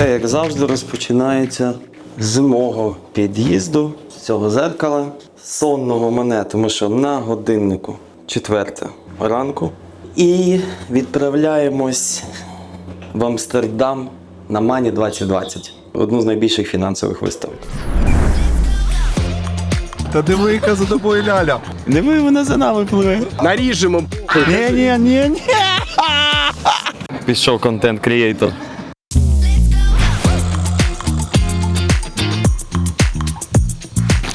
Все, як завжди, розпочинається з мого під'їзду, з цього зеркала, сонного мене, тому що на годиннику четверте ранку. І відправляємось в Амстердам на Мані 2020, одну з найбільших фінансових виставок. Та диви, яка за тобою ляля. Диви, вона за нами пливе. Наріжемо. Ні, ні, ні, ні. Пішов контент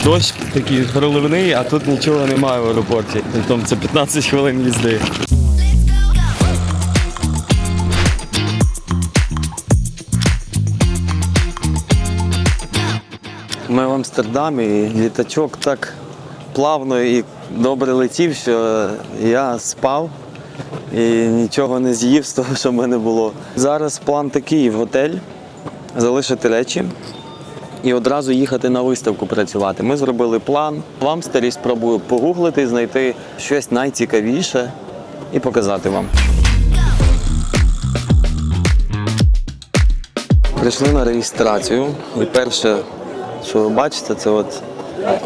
Дощ такий проливний, а тут нічого немає в аеропорті. Тобто це 15 хвилин їзди. Ми в Амстердамі, і літачок так плавно і добре летів, що я спав і нічого не з'їв з того, що в мене було. Зараз план такий в готель, залишити речі і одразу їхати на виставку працювати. Ми зробили план. В Амстері спробую погуглити, знайти щось найцікавіше і показати вам. Прийшли на реєстрацію. І перше, що ви бачите, це от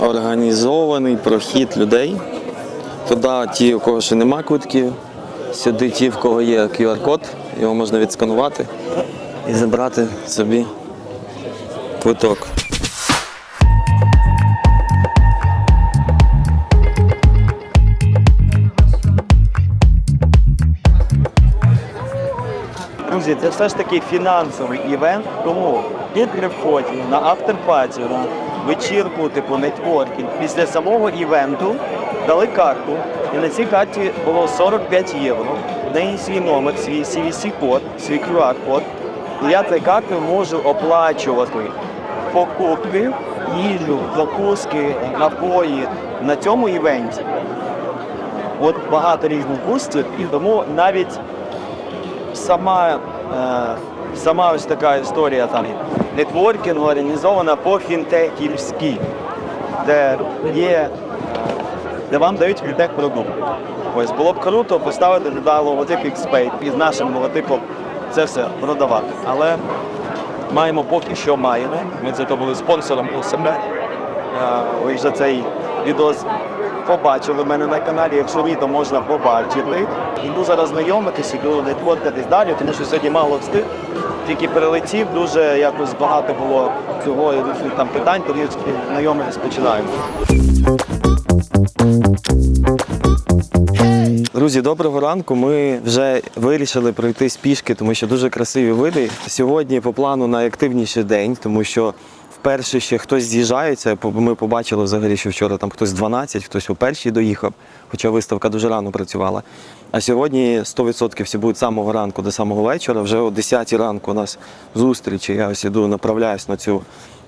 організований прохід людей. Туди ті, у кого ще нема квитків, сюди ті, в кого є QR-код, його можна відсканувати і забрати собі квиток. Друзі, це все ж таки фінансовий івент, тому під фоті на авторпаті, на вечірку, типу нетворкінг, після самого івенту дали карту, і на цій карті було 45 євро. Неї свій номер, свій CVC-код, свій QR-код. І я цією картою можу оплачувати покупки, їжу, закуски, напої на цьому івенті. От багато різних бустів, і тому навіть сама, е, сама ось така історія там нетворкінгу організована по фінтехівськи, де є, де вам дають фінтех продукти. Ось було б круто поставити туди логотип XPay і з нашим логотипом це все продавати. Але маємо поки що маємо. Ми це були спонсором у себе. Ви вже цей відос побачили в мене на каналі. Якщо ні, то можна побачити. Іду зараз знайомитись, іду нетворкатись далі, тому що сьогодні мало встиг. Тільки перелетів, дуже якось багато було цього там питань, тоді знайомитись починаємо. Друзі, доброго ранку. Ми вже вирішили пройтись пішки, тому що дуже красиві види. Сьогодні по плану найактивніший день, тому що вперше ще хтось з'їжджається. Ми побачили взагалі, що вчора там хтось 12, хтось у першій доїхав, хоча виставка дуже рано працювала. А сьогодні 100% всі будуть з самого ранку до самого вечора. Вже о 10 ранку у нас зустріч. Я ось іду, направляюсь на цю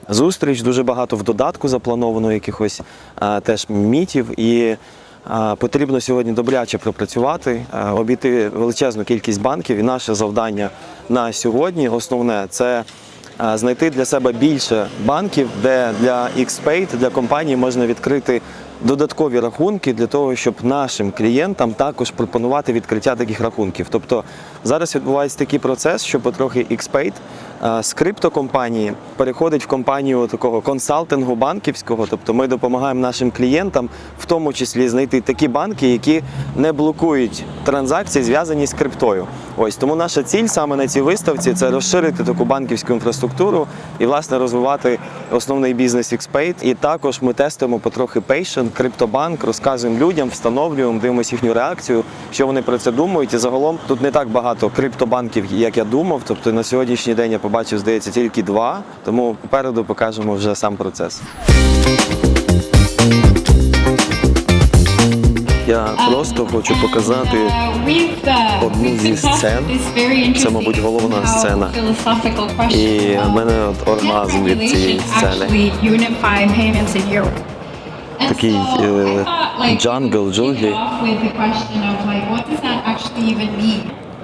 зустріч. Дуже багато в додатку заплановано якихось а, теж мітів. І Потрібно сьогодні добряче пропрацювати, обійти величезну кількість банків. І наше завдання на сьогодні основне це знайти для себе більше банків, де для XPay, для компанії можна відкрити додаткові рахунки для того, щоб нашим клієнтам також пропонувати відкриття таких рахунків. Тобто зараз відбувається такий процес, що потрохи XPay з криптокомпанії переходить в компанію такого консалтингу банківського. Тобто ми допомагаємо нашим клієнтам, в тому числі знайти такі банки, які не блокують транзакції, зв'язані з криптою. Ось тому наша ціль саме на цій виставці це розширити таку банківську інфраструктуру і власне розвивати основний бізнес XPay. І також ми тестуємо потрохи Patient, криптобанк, розказуємо людям, встановлюємо, дивимося їхню реакцію, що вони про це думають. І загалом тут не так багато криптобанків, як я думав. Тобто на сьогоднішній день я побачив, здається, тільки два. Тому попереду покажемо вже сам процес. Я просто хочу показати одну зі сцен. Це, мабуть, головна сцена. І в мене от оргазм від цієї сцени. Такий е, джангл, джунглі.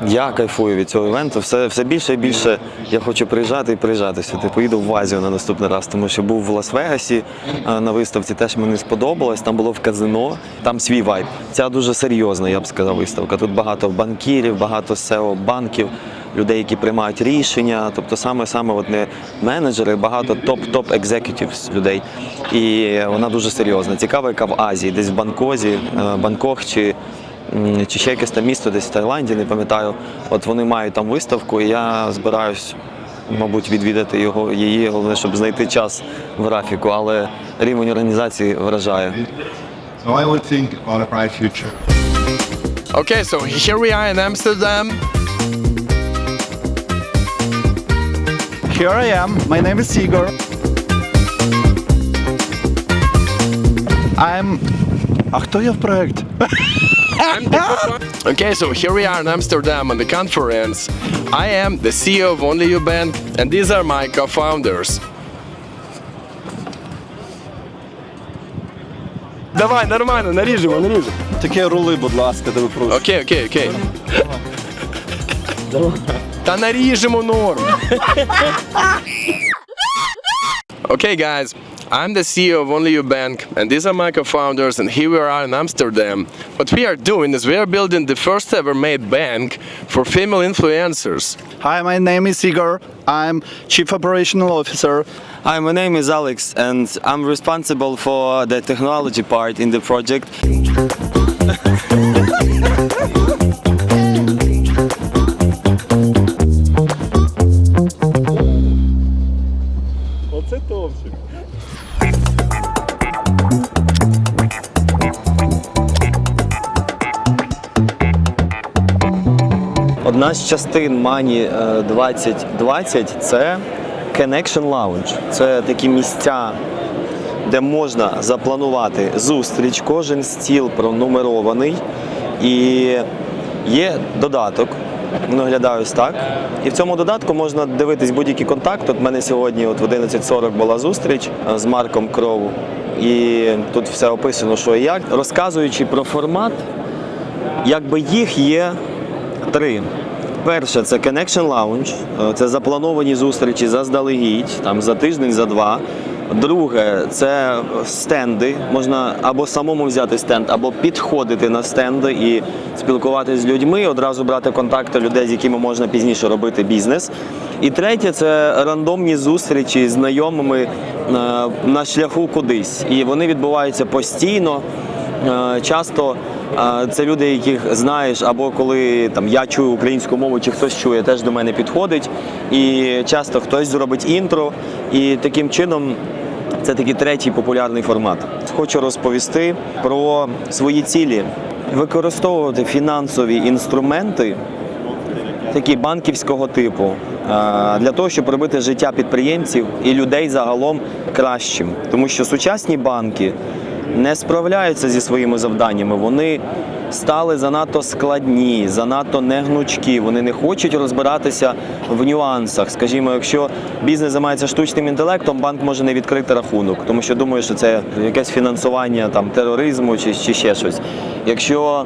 Я кайфую від цього івенту. Все, все більше і більше я хочу приїжджати і приїжджати сюди. Поїду в Азію на наступний раз, тому що був в Лас-Вегасі е, на виставці. Теж мені сподобалось. Там було в казино, там свій вайб. Ця дуже серйозна, я б сказав, виставка. Тут багато банкірів, багато SEO банків. людей, які приймають рішення. Тобто саме саме от не менеджери, багато топ-топ екзекютівс людей. І вона дуже серйозна. Цікава, яка в Азії, десь в Бангкозі, е, Бангкок чи. Чи ще якесь там місто десь в Таїланді, не пам'ятаю. От вони мають там виставку, і я збираюсь, мабуть, відвідати його її, головне, щоб знайти час в графіку, але рівень організації вражає. So I would think about a bright future. Okay, so here we are in Amsterdam. Here I am. My name is Igor. I'm... А хто я в проєкті? I'm the okay, so here we are in Amsterdam on the conference. I am the CEO of Only You Bank, and these are my co-founders. Давай, нормально, наріжемо, наріжемо. Таке рули, будь ласка, де ви просто. Окей, окей, окей. Та наріжемо норм. Okay, guys, I'm the CEO of Only You Bank, and these are my co-founders, and here we are in Amsterdam. What we are doing is we are building the first ever made bank for female influencers. Hi, my name is Igor. I'm Chief Operational Officer. Hi, my name is Alex, and I'm responsible for the technology part in the project. Одна з частин Мані е, 2020 це Connection Lounge. Це такі місця, де можна запланувати зустріч. Кожен стіл пронумерований. І є додаток. Ось так. І в цьому додатку можна дивитись будь-який контакт. От мене сьогодні от в 11.40 була зустріч е, з Марком Кроу. І тут все описано, що і як. Розказуючи про формат, якби їх є три. Перше це Connection Lounge, е, це заплановані зустрічі заздалегідь, там за тиждень, за два. Друге це стенди. Можна або самому взяти стенд, або підходити на стенди і спілкуватися з людьми, одразу брати контакти людей, з якими можна пізніше робити бізнес. І третє це рандомні зустрічі з знайомими е, на шляху кудись. І вони відбуваються постійно. Е, Часто це люди, яких знаєш, або коли там я чую українську мову, чи хтось чує, теж до мене підходить. І часто хтось зробить інтро, і таким чином. Це такий третій популярний формат. Хочу розповісти про свої цілі, використовувати фінансові інструменти, такі банківського типу, для того, щоб робити життя підприємців і людей загалом кращим. Тому що сучасні банки не справляються зі своїми завданнями. Вони стали занадто складні, занадто негнучкі. Вони не хочуть розбиратися в нюансах. Скажімо, якщо бізнес займається штучним інтелектом, банк може не відкрити рахунок, тому що думає, що це якесь фінансування там тероризму чи, чи ще щось. Якщо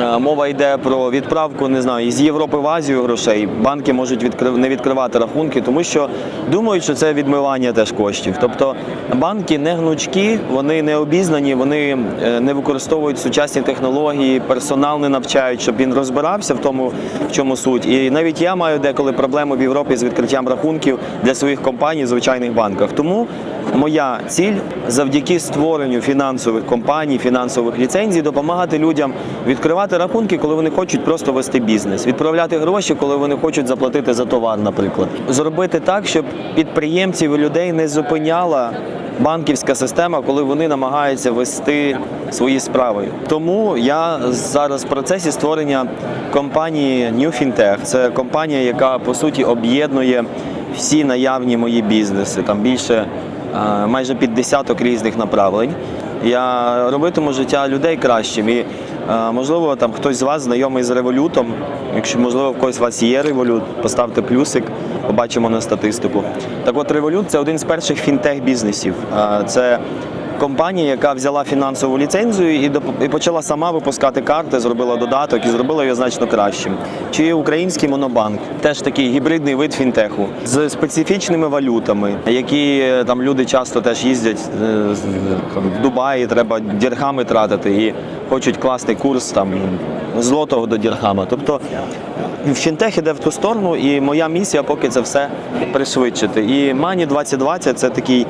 е, мова йде про відправку, не знаю, із Європи в Азію грошей, банки можуть відкрив, не відкривати рахунки, тому що думають, що це відмивання теж коштів. Тобто банки не гнучкі, вони не обізнані, вони е, не використовують сучасні технології, персонал не навчають, щоб він розбирався в тому, в чому суть. І навіть я маю деколи проблеми в Європі з відкриттям рахунків для своїх компаній в звичайних банках. Тому моя ціль завдяки створенню фінансових компаній, фінансових ліцензій допомагати людям відкривати рахунки, коли вони хочуть просто вести бізнес, відправляти гроші, коли вони хочуть заплатити за товар, наприклад. Зробити так, щоб підприємців і людей не зупиняла банківська система, коли вони намагаються вести свої справи. Тому я зараз в процесі створення компанії New FinTech. Це компанія, яка по суті об'єднує всі наявні мої бізнеси. Там більше майже під десяток різних направлень. Я робитиму життя людей кращим. І е, можливо, там хтось з вас знайомий з револютом. Якщо можливо в когось у вас є револют, поставте плюсик, побачимо на статистику. Так от револют це один з перших фінтех бізнесів. Е, Це компанія, яка взяла фінансову ліцензію і і почала сама випускати карти, зробила додаток і зробила його значно кращим. Чи український монобанк, теж такий гібридний вид фінтеху з специфічними валютами, які е, там люди часто теж їздять е, в Дубаї, треба діргами тратити і хочуть класний курс там злотого до дірхама. Тобто фінтех іде в ту сторону, і моя місія поки це все пришвидшити. І Мані 2020 це такий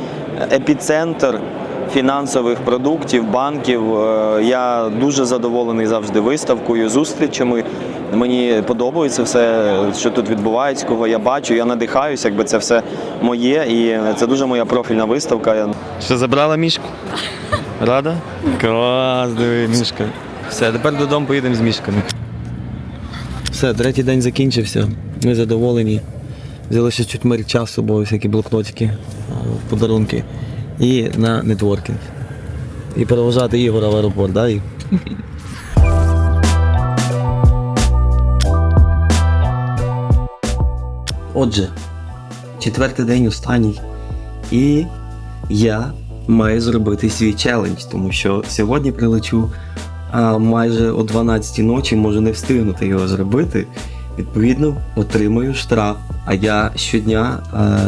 епіцентр фінансових продуктів, банків. Е, Я дуже задоволений завжди виставкою, зустрічами. Мені подобається все, що тут відбувається, кого я бачу. Я надихаюся, якби це все моє, і це дуже моя профільна виставка. Що забрала мішку? Рада? Клас, диви, мішка. Все, тепер додому поїдемо з мішками. Все, третій день закінчився. Ми задоволені. Взяли ще чуть мерча з собою, всякі блокнотики, подарунки. І на нетворкінг. І провожати Ігора в аеропорт, да? Отже, четвертий день останній. І я маю зробити свій челендж, тому що сьогодні прилечу а майже о 12 ночі можу не встигнути його зробити. Відповідно, отримаю штраф. А я щодня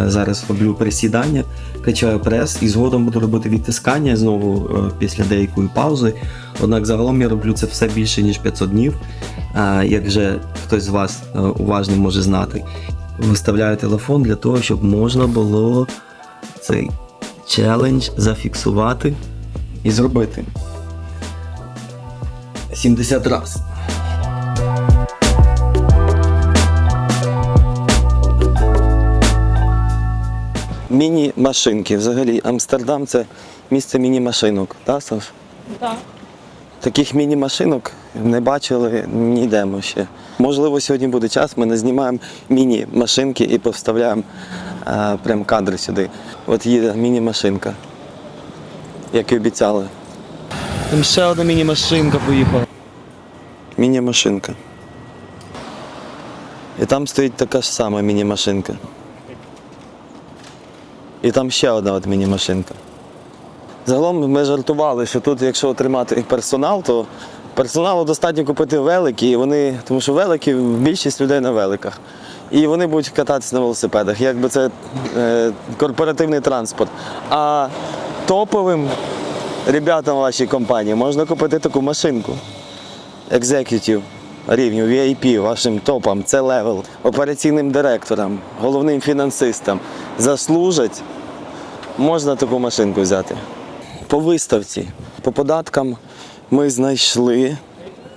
е, зараз роблю присідання, качаю прес і згодом буду робити відтискання знову е, після деякої паузи. Однак загалом я роблю це все більше ніж 500 днів. Як вже хтось з вас е, уважний може знати. Виставляю телефон для того, щоб можна було цей челендж зафіксувати і зробити. 70 раз. Міні-машинки. Взагалі, Амстердам це місце міні-машинок, так, Саш? Так. Таких міні-машинок не бачили ніде ми ще. Можливо, сьогодні буде час, ми не знімаємо міні-машинки і повставляємо е, прям кадри сюди. От їде міні-машинка, як і обіцяли. Там ще одна міні-машинка поїхала. Міні-машинка. І там стоїть така ж сама міні-машинка. І там ще одна от міні-машинка. Загалом ми жартували, що тут, якщо отримати персонал, то персоналу достатньо купити велики, і вони, тому що велики більшість людей на великах. І вони будуть кататися на велосипедах, якби це е, корпоративний транспорт. А топовим ребятам вашій компанії можна купити таку машинку. Executive рівню, VIP, вашим топам, це левел, операційним директорам, головним фінансистам заслужать, можна таку машинку взяти. По виставці, по податкам ми знайшли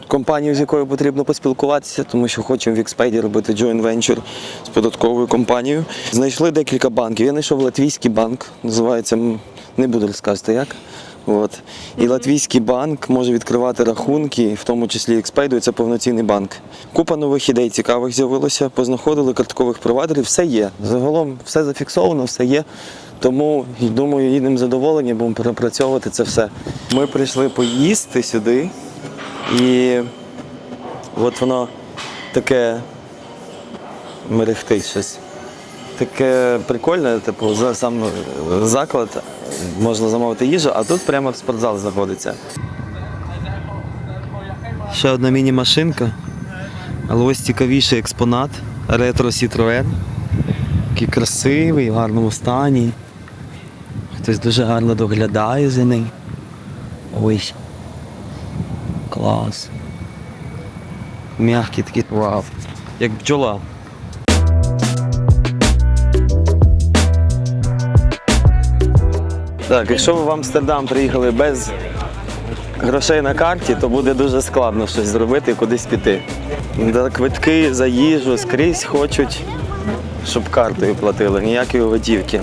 компанію, з якою потрібно поспілкуватися, тому що хочемо в Xpedi робити joint venture з податковою компанією. Знайшли декілька банків. Я знайшов латвійський банк, називається, не буду розказувати як. От. І латвійський банк може відкривати рахунки, в тому числі Xpedi, це повноцінний банк. Купа нових ідей цікавих з'явилося, познаходили карткових провайдерів, все є. Загалом все зафіксовано, все є. Тому думаю, їдемо задоволені, будемо перепрацьовувати це все. Ми прийшли поїсти сюди, і от воно таке мерехтить щось. Таке прикольне, типу, за сам заклад можна замовити їжу, а тут прямо в спортзал знаходиться. Ще одна міні-машинка, але ось цікавіший експонат ретро Citroën. Такий красивий, в гарному стані. Хтось дуже гарно доглядає за ним. Ой. Клас. Мягкий такий вау. Як бджола. Так, якщо ви в Амстердам приїхали без грошей на карті, то буде дуже складно щось зробити і кудись піти. Квитки, за їжу скрізь хочуть, щоб картою платили, ніякої готівки.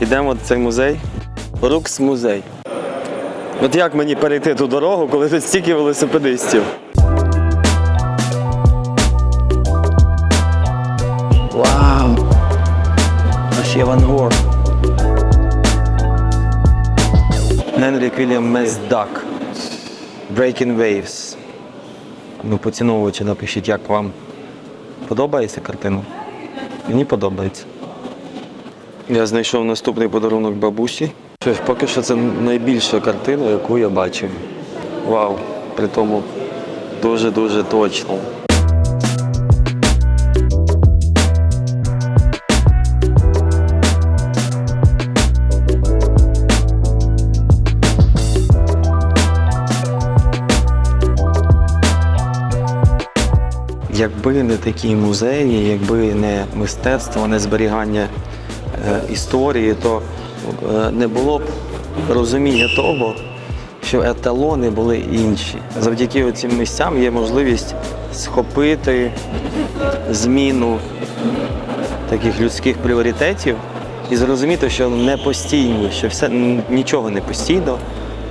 Йдемо в цей музей. Рукс музей. От як мені перейти ту дорогу, коли тут стільки велосипедистів? Вау! Ще Ван Гор. Генрік Вільям Месдак. Breaking Waves. Ну, поціновувачі напишіть, як вам подобається картина? Мені подобається. Я знайшов наступний подарунок бабусі. Поки що це найбільша картина, яку я бачив. Вау, при тому дуже-дуже точно. Якби не такі музеї, якби не мистецтво, не зберігання е, історії, то е, не було б розуміння того, що еталони були інші. Завдяки цим місцям є можливість схопити зміну таких людських пріоритетів і зрозуміти, що не постійно, що все нічого не постійно,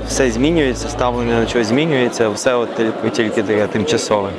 все змінюється, ставлення на щось змінюється, все от тільки, тільки тимчасове.